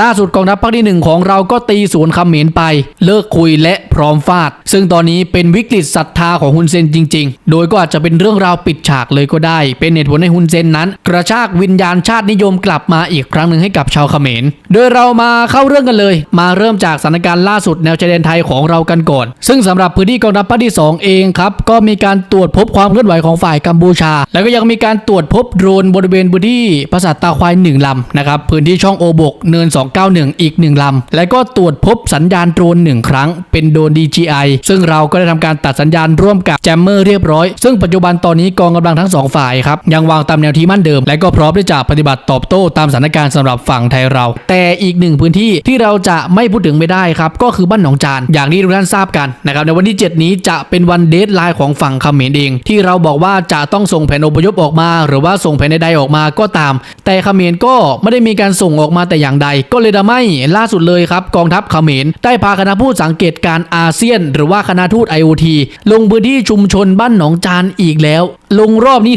ล่าสุดกองทัพภาคที่หนึ่งของเราก็ตีสวนเขมรไป เลิกคุยและพร้อมฟาด ซึ่งตอนนี้เป็นวิกฤตศรัทธาของฮุนเซนจริง ๆ โดยก็อาจจะเป็นเรื่องราวปิดฉากเลยก็ได้ เป็นเหตุผลให้ฮุนเซนนั้น กระชากวิญญาณชาตินิยมกลับมาอีกครั้งหนึ่งให้กับชาวเขมร โดยเรามาเข้าเรื่องกันเลย มาเริ่มจากสถานการณ์ล่าสุดแนวชายแดนไทยของเรากันก่อน ซึ่งสำหรับพื้นที่กองทัพภาคที่ 2 เองครับก็มีการตรวจพบความเคลื่อนไหวของฝ่ายกัมพูชา แล้วก็ยังมีการตรวจพบโดรนบริเวณพื้นที่ปราสาทตาควายหนึ่งลำนะครับพื้นที่ช่องโอบกเนิน291 อีกหนึ่งลำ และก็ตรวจพบสัญญาณโดรนหนึ่งครั้ง เป็นโดรน DJI ซึ่งเราก็ได้ทำการตัดสัญญาณร่วมกับแจมเมอร์เรียบร้อย ซึ่งปัจจุบันตอนนี้กองกำลังทั้งสองฝ่ายครับ ยังวางตามแนวที่มั่นเดิม และก็พร้อมที่จะปฏิบัติตอบโต้ตามสถานการณ์สำหรับฝั่งไทยเรา แต่อีกหนึ่งพื้นที่ที่เราจะไม่พูดถึงไม่ได้ครับก็คือบ้านหนองจาน อย่างที่ทุกท่านทราบกันนะครับในวันที่ 7 นี้จะเป็นวันเดทไลน์ของฝั่งเขมรเอง ที่เราบอกว่าจะต้องส่งแผนอพยพออกมา หรือว่าส่งแผนใดๆออกมาก็ตาม แต่เขมรก็ไม่ได้มีการส่งออกมาแต่อย่างใดก็เลยทำให้ล่าสุดเลยครับกองทัพเขมรได้พาคณะผู้สังเกตการอาเซียน หรือว่าคณะทูต IoT ลงพื้นที่ชุมชนบ้านหนองจานอีกแล้ว ลงรอบนี้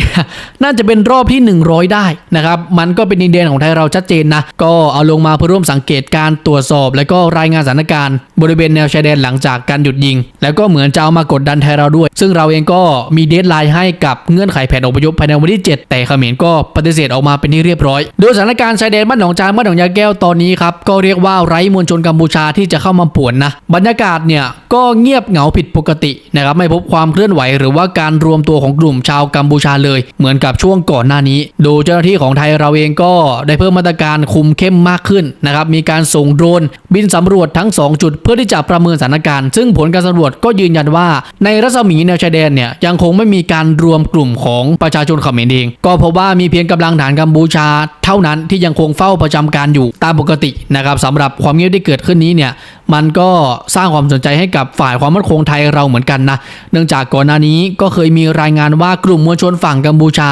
น่าจะเป็นรอบที่ 100 ได้นะครับ มันก็เป็นดินแดนของไทยเราชัดเจนนะ ก็เอาลงมาเพื่อร่วมสังเกตการตรวจสอบ และก็รายงานสถานการณ์ บริเวณแนวชายแดนหลังจากการหยุดยิง แล้วก็เหมือนจะเอามากดดันไทยเราด้วย ซึ่งเราเองก็มีเดทไลน์ให้กับเงื่อนไขแผนอพยพภายในวันที่ 7 แต่เขมรก็ปฏิเสธออกมาเป็นที่เรียบร้อย โดยสถานการณ์ชายแดนบ้านหนองจานบ้านหนองยาแก้วตอนนี้ครับก็เรียกว่าไร้มวลชนกัมพูชาที่จะเข้ามาป่วนนะบรรยากาศเนี่ยก็เงียบเหงาผิดปกตินะครับไม่พบความเคลื่อนไหว หรือว่าการรวมตัวของกลุ่มชาวกัมพูชาเลย เหมือนกับช่วงก่อนหน้านี้ โดยเจ้าหน้าที่ของไทยเราเองก็ได้เพิ่มมาตรการคุมเข้มมากขึ้นนะครับมีการส่งโดรน บินสำรวจทั้ง 2 จุด เพื่อที่จะประเมินสถานการณ์ ซึ่งผลการสำรวจก็ยืนยันว่า ในรัศมีแนวชายแดนเนี่ยยังคงไม่มีการรวมกลุ่มของประชาชนเขมรเองก็พบว่ามีเพียงกำลังฐานกัมพูชา เท่านั้นที่ยังคงเฝ้าประจำการอยู่ตามปกตินะครับสำหรับความเงียบที่เกิดขึ้นนี้เนี่ย มันก็สร้างความสนใจให้กับฝ่ายความมั่นคงไทยเราเหมือนกันนะ เนื่องจากก่อนหน้านี้ก็เคยมีรายงานว่ากลุ่มมวลชนฝั่งกัมพูชา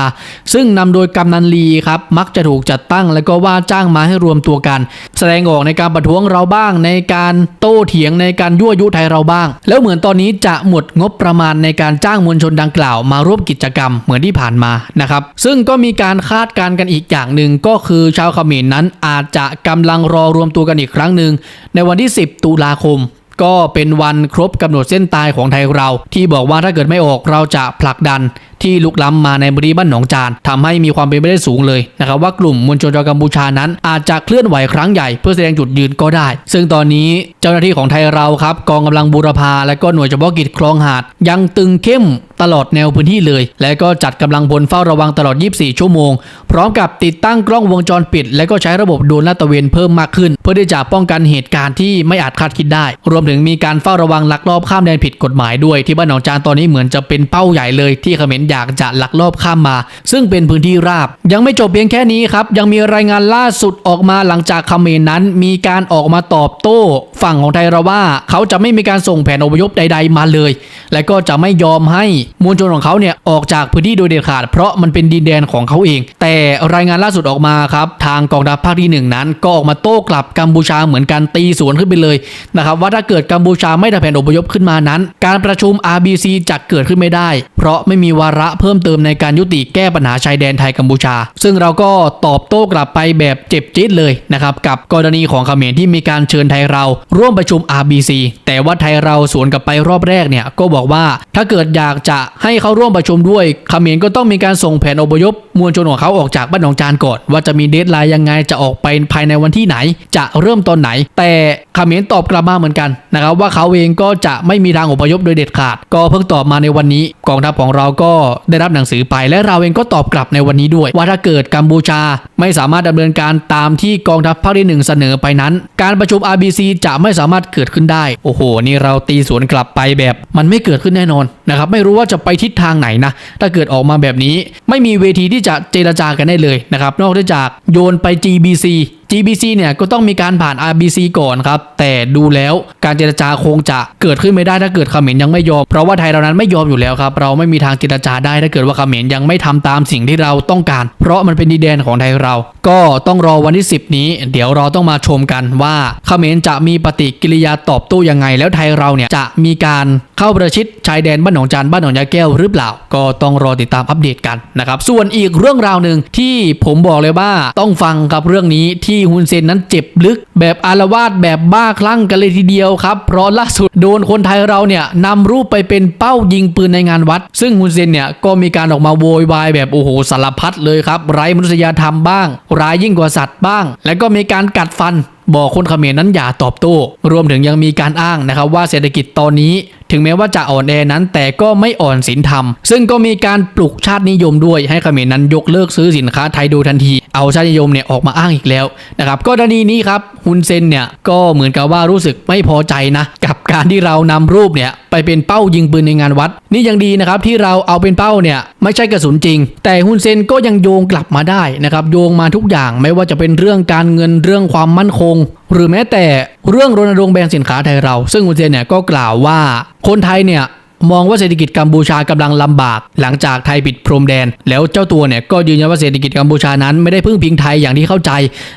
ซึ่งนำโดยกำนันลีครับ มักจะถูกจัดตั้งและก็ว่าจ้างมาให้รวมตัวกัน แสดงออกในการประท้วงเราบ้างในการโต้เถียงในการยั่วยุไทยเราบ้าง แล้วเหมือนตอนนี้จะหมดงบประมาณในการจ้างมวลชนดังกล่าวมาร่วมกิจกรรมเหมือนที่ผ่านมานะครับ ซึ่งก็มีการคาดการณ์กันอีกอย่างหนึ่งก็คือชาวเขมรนั้นอาจจะกำลังรอรวมตัวกันอีกครั้งหนึ่งในวันที่ 10ตุลาคม ก็เป็นวันครบกำหนดเส้นตายของไทยเรา ที่บอกว่าถ้าเกิดไม่ออกเราจะผลักดัน ที่ลุกล้ำมาในบริบ้านหนองจานทำให้มีความเป็นไปได้สูงเลยนะครับว่ากลุ่มมวลชนชาวกัมพูชานั้น อาจจะเคลื่อนไหวครั้งใหญ่เพื่อแสดงจุดยืนก็ได้ ซึ่งตอนนี้เจ้าหน้าที่ของไทยเราครับกองกำลังบูรพาและก็หน่วยเฉพาะกิจคลองหาด ยังตึงเข้มตลอดแนวพื้นที่เลย และก็จัดกำลังพลเฝ้าระวังตลอด 24 ชั่วโมง พร้อมกับติดตั้งกล้องวงจรปิด และก็ใช้ระบบโดรนลาดตระเวนเพิ่มมากขึ้น เพื่อที่จะป้องกันเหตุการณ์ที่ไม่อาจคาดคิดได้ รวมถึงมีการเฝ้าระวังลักลอบข้ามแดนผิดกฎหมายด้วยที่บ้านหนองจานตอนนี้เหมือนจะเป็นเป้าใหญ่เลยที่เขมรอยากจะลักลอบข้ามมา ซึ่งเป็นพื้นที่ราบ ยังไม่จบเพียงแค่นี้ครับยังมีรายงานล่าสุดออกมาหลังจากเขมรนั้น มีการออกมาตอบโต้ ฝั่งของไทยเราว่า เขาจะไม่มีการส่งแผนอพยพใด ๆ มาเลย และก็จะไม่ยอมให้มวลชนของเขาเนี่ยออกจากพื้นที่โดยเด็ดขาด เพราะมันเป็นดินแดนของเขาเอง แต่รายงานล่าสุดออกมาครับทางกองทัพภาคที่หนึ่งนั้น ก็ออกมาโต้กลับกัมพูชาเหมือนกันตีสวนขึ้นไปเลยนะครับว่าถ้าเกิดกัมพูชาไม่ทำแผนอพยพขึ้นมานั้น การประชุม RBC จะเกิดขึ้นไม่ได้ เพราะไม่มีวาระเพิ่มเติมในการยุติแก้ปัญหาชายแดนไทยกัมพูชา ซึ่งเราก็ตอบโต้กลับไปแบบเจ็บจี๊ดเลยนะครับกับกรณีของเขมรที่มีการเชิญไทยเรา ร่วมประชุม RBC แต่ว่าไทยเราสวนกลับไปรอบแรกเนี่ยก็บอกว่าถ้าเกิดอยากจะให้เขาร่วมประชุมด้วยเขมรก็ต้องมีการส่งแผนอพยพมวลชนของเขาออกจากบ้านหนองจานก่อน ว่าจะมีเดทไลน์ยังไงจะออกไปภายในวันที่ไหน จะเริ่มตอนไหน แต่เขมรตอบกลับมาเหมือนกันนะครับว่าเขาเองก็จะไม่มีทางอพยพโดยเด็ดขาด ก็เพิ่งตอบมาในวันนี้กองทัพของเราก็ได้รับหนังสือไปและเราเองก็ตอบกลับในวันนี้ด้วย ว่าถ้าเกิดกัมพูชาไม่สามารถดำเนินการตามที่กองทัพภาคที่หนึ่งเสนอไปนั้น การประชุม RBC จะไม่สามารถเกิดขึ้นได้ โอ้โห นี่เราตีสวนกลับไปแบบ มันไม่เกิดขึ้นแน่นอนนะครับไม่รู้ว่าจะไปทิศทางไหนนะถ้าเกิดออกมาแบบนี้ ไม่มีเวทีที่จะเจรจากันได้เลยนะครับนอกจากโยนไป GBC GBC เนี่ยก็ต้องมีการผ่าน RBC ก่อนครับ แต่ดูแล้วการเจรจาคงจะเกิดขึ้นไม่ได้ถ้าเกิดเขมรยังไม่ยอม เพราะว่าไทยเรานั้นไม่ยอมอยู่แล้วครับ เราไม่มีทางเจรจาได้ถ้าเกิดว่าเขมรยังไม่ทำตามสิ่งที่เราต้องการ เพราะมันเป็นดินแดนของไทยเรา ก็ต้องรอวันที่ 10 นี้ เดี๋ยวเราต้องมาชมกันว่าเขมรจะมีปฏิกิริยาตอบโต้ยังไง แล้วไทยเราเนี่ยจะมีการเข้าประชิดชายแดนบ้านหนองจานบ้านหนองยาแก้วหรือเปล่า ก็ต้องรอติดตามอัปเดตกันนะครับส่วนอีกเรื่องราวหนึ่งที่ผมบอกเลยว่าต้องฟังกับเรื่องนี้ที่ฮุนเซนนั้นเจ็บลึก แบบอารวาสแบบบ้าคลั่งกันเลยทีเดียวครับ เพราะล่าสุดโดนคนไทยเราเนี่ยนำรูปไปเป็นเป้ายิงปืนในงานวัด ซึ่งฮุนเซนเนี่ยก็มีการออกมาโวยวายแบบโอ้โหสารพัดเลยครับ ไร้มนุษยธรรมบ้าง ร้ายยิ่งกว่าสัตว์บ้าง แล้วก็มีการกัดฟันบอกคนเขมรนั้นอย่าตอบโต้ รวมถึงยังมีการอ้างนะครับว่าเศรษฐกิจตอนนี้ ถึงแม้ว่าจะอ่อนแอนั้นแต่ก็ไม่อ่อนศีลธรรม ซึ่งก็มีการปลุกชาตินิยมด้วยให้เขมรนั้นยกเลิกซื้อสินค้าไทยโดยทันที เอาชาตินิยมเนี่ยออกมาอ้างอีกแล้วนะครับกรณีนี้ครับฮุนเซนเนี่ยก็เหมือนกับว่ารู้สึกไม่พอใจนะกับ การที่เรานำรูปเนี่ยไปเป็นเป้ายิงปืนในงานวัด นี่ยังดีนะครับที่เราเอาเป็นเป้าเนี่ยไม่ใช่กระสุนจริง แต่ฮุนเซนก็ยังโยงกลับมาได้นะครับโยงมาทุกอย่างไม่ว่าจะเป็นเรื่องการเงินเรื่องความมั่นคง หรือแม้แต่เรื่องรณรงค์แบนสินค้าไทยเรา ซึ่งฮุนเซนเนี่ยก็กล่าวว่าคนไทยเนี่ย มองว่าเศรษฐกิจกัมพูชากำลังลำบาก หลังจากไทยปิดพรมแดน แล้วเจ้าตัวเนี่ยก็ยืนยันว่าเศรษฐกิจกัมพูชานั้นไม่ได้พึ่งพิงไทยอย่างที่เข้าใจ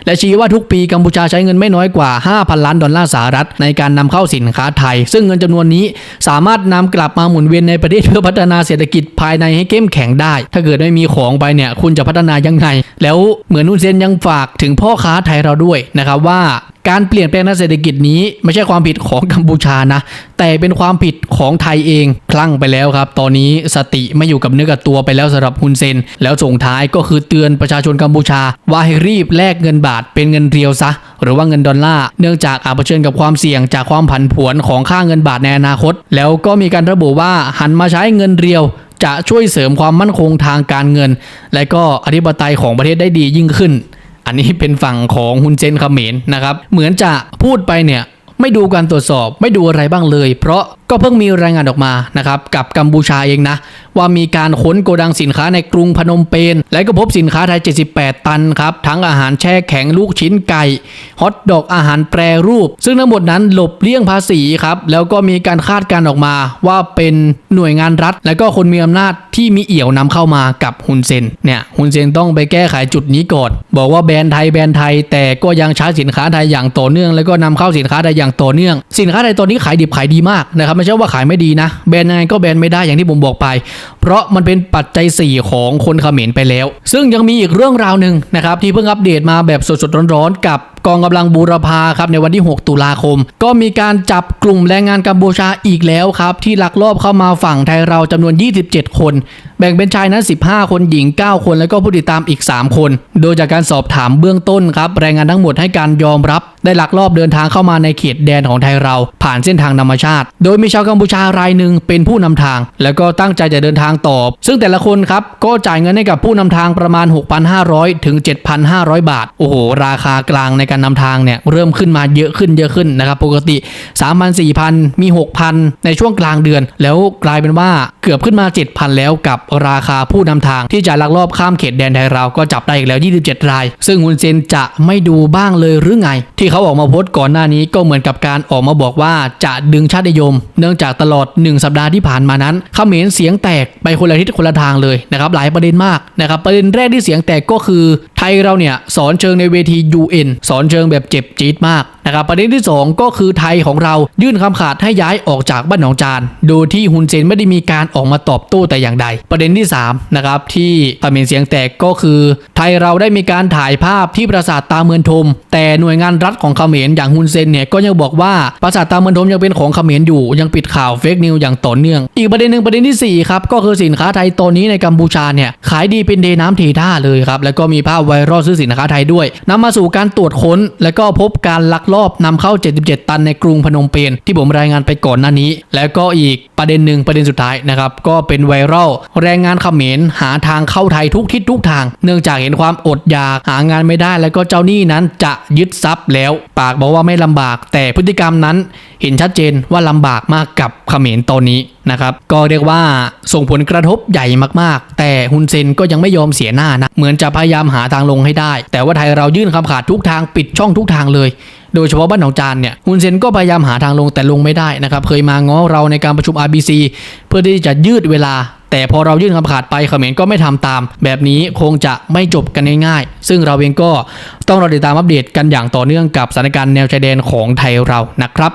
และชี้ว่าทุกปีกัมพูชาใช้เงินไม่น้อยกว่า 5,000 ล้านดอลลาร์สหรัฐในการนำเข้าสินค้าไทย ซึ่งเงินจำนวนนี้สามารถนำกลับมาหมุนเวียนในประเทศเพื่อพัฒนาเศรษฐกิจภายในให้เข้มแข็งได้ ถ้าเกิดไม่มีของไปเนี่ยคุณจะพัฒนายังไง แล้วเหมือนนุนเซนยังฝากถึงพ่อค้าไทยเราด้วยนะครับว่า การเปลี่ยนแปลงทางเศรษฐกิจนี้ไม่ใช่ความผิดของกัมพูชานะ แต่เป็นความผิดของไทยเองคลั่งไปแล้วครับ ตอนนี้สติไม่อยู่กับเนื้อกับตัวไปแล้วสำหรับฮุนเซน แล้วส่งท้ายก็คือเตือนประชาชนกัมพูชา ว่าให้รีบแลกเงินบาทเป็นเงินเรียวซะ หรือว่าเงินดอลลาร์เนื่องจากอาจเผชิญกับความเสี่ยงจากความผันผวนของค่าเงินบาทในอนาคต แล้วก็มีการระบุว่าหันมาใช้เงินเรียวจะช่วยเสริมความมั่นคงทางการเงิน และก็อธิปไตยของประเทศได้ดียิ่งขึ้น อันนี้เป็นฝั่งของฮุนเซนเขมรนะครับ เหมือนจะพูดไปเนี่ย ไม่ดูการตรวจสอบ ไม่ดูอะไรบ้างเลย เพราะก็เพิ่งมีรายงานออกมานะครับกับกัมพูชาเองนะ ว่ามีการค้นโกดังสินค้าในกรุงพนมเปญและก็พบสินค้าไทย 78 ตันครับ ทั้งอาหารแช่แข็งลูกชิ้นไก่ฮอทดอกอาหารแปรรูป ซึ่งทั้งหมดนั้นหลบเลี่ยงภาษีครับแล้วก็มีการคาดการออกมาว่าเป็นหน่วยงานรัฐ และก็คนมีอำนาจที่มีเอี่ยวนำเข้ามากับฮุนเซนเนี่ยฮุนเซนต้องไปแก้ไขจุดนี้ก่อนบอกว่าแบรนด์ไทยแบรนด์ไทย แต่ก็ยังใช้สินค้าไทยอย่างต่อเนื่อง แล้วก็นำเข้าสินค้าไทยอย่างต่อเนื่อง สินค้าไทยตอนนี้ขายดิบขายดีมากนะครับไม่ใช่ว่าขายไม่ดีนะ แบรนด์ยังไงก็แบรนด์ไม่ได้อย่างที่ผมบอกไป เพราะมันเป็นปัจจัย 4 ของคนเขมรไปแล้ว ซึ่งยังมีอีกเรื่องราวหนึ่งนะครับที่เพิ่งอัปเดตมาแบบสดๆร้อนๆกับกองกำลังบูรพาครับในวันที่ 6 ตุลาคม ก็มีการจับกลุ่มแรงงานกัมพูชาอีกแล้วครับ ที่ลักลอบเข้ามาฝั่งไทยเราจำนวน 27 คน แบ่งเป็นชายนั้น 15 คนหญิง 9 คน แล้วก็ผู้ติดตามอีก 3 คน โดยจากการสอบถามเบื้องต้นครับแรงงานทั้งหมดให้การยอมรับ ได้ลักลอบเดินทางเข้ามาในเขตแดนของไทยเรา ผ่านเส้นทางธรรมชาติ โดยมีชาวกัมพูชารายหนึ่งเป็นผู้นำทาง แล้วก็ตั้งใจจะเดินทางต่อ ซึ่งแต่ละคนครับก็จ่ายเงินให้กับผู้นำทางประมาณ 6,500 ถึง 7,500 บาท โอ้โห ราคากลางในการนำทางเนี่ยเริ่มขึ้นมาเยอะขึ้นเยอะขึ้นนะครับปกติ 3,000 4,000 มี 6,000 ในช่วงกลางเดือน แล้วกลายเป็นว่าเกือบขึ้นมา 7,000 แล้วกับราคาผู้นำทางที่จะลักลอบข้ามเขตแดนไทยเราก็จับได้อีกแล้ว 27 ราย ซึ่งฮุนเซนจะไม่ดูบ้างเลยหรือไงที่เขาออกมาโพสต์ก่อนหน้านี้ก็เหมือนกับการออกมาบอกว่าจะดึงชาตินิยม เนื่องจากตลอด 1 สัปดาห์ที่ผ่านมานั้นเขมรเสียงแตกไปคนละทิศคนละทางเลยนะครับหลายประเด็นมากนะครับประเด็นแรกที่เสียงแตกก็คือ ยเราเนี่ยสอนเชิงในเวที UN สอนเชิงแบบเจ็บจี๊ดมากนะครับประเด็นที่ 2 ก็คือไทยของเรายื่นคำขาดให้ย้ายออกจากบ้านหนองจานโดยที่ฮุนเซนไม่ได้มีการออกมาตอบโต้แต่อย่างใด ประเด็นที่3นะครับที่เขมรเสียงแตกก็คือ ไทยเราได้มีการถ่ายภาพที่ปราสาทตาเมือนทม แต่หน่วยงานรัฐของเขมรอย่างฮุนเซนเนี่ยก็ยังบอกว่าปราสาทตาเมือนทมยังเป็นของเขมรอยู่ยังปิดข่าวเฟกนิวอย่างต่อเนื่อง อีกประเด็นหนึ่งประเด็นที่สี่ครับก็คือสินค้าไทยตอนนี้ในกัมพูชาเนี่ยขายดีเป็นเดน้ำเทท่าเลยครับแล้วก็มีภาพไวรัลซื้อสินค้าไทยด้วยนำมาสู่การตรวจค้น และก็พบการลักลอบนำเข้า 77 ตันในกรุงพนมเปญที่ผมรายงานไปก่อนหน้านี้ แล้วก็อีกประเด็นหนึ่งประเด็นสุดท้ายนะครับก็เป็นไวรัลแรงงานเขมรหาทางเข้าไทยทุกทิศทุกทาง เนื่องจากเห็นความอดอยากหางานไม่ได้ แล้วก็เจ้าหนี้นั้นจะยึดทรัพย์แล้ว ปากบอกว่าไม่ลำบาก แต่พฤติกรรมนั้นเห็นชัดเจนว่าลำบากมากกับเขมรตอนนี้ นะครับก็เรียกว่าส่งผลกระทบใหญ่มากๆ แต่ฮุนเซนก็ยังไม่ยอมเสียหน้านะเหมือนจะพยายามหาทางลงให้ได้ แต่ว่าไทยเรายื่นคำขาดทุกทางปิดช่องทุกทางเลยโดยเฉพาะบ้านหนองจานเนี่ยฮุนเซนก็พยายามหาทางลงแต่ลงไม่ได้นะครับ เคยมาง้อเราในการประชุม RBC เพื่อที่จะยืดเวลา แต่พอเรายื่นคำขาดไปเขมรก็ไม่ทำตาม แบบนี้คงจะไม่จบกันง่ายๆ ซึ่งเราเองก็ต้องรอติดตามอัปเดตกันอย่างต่อเนื่องกับสถานการณ์แนวชายแดนของไทยเรานะครับ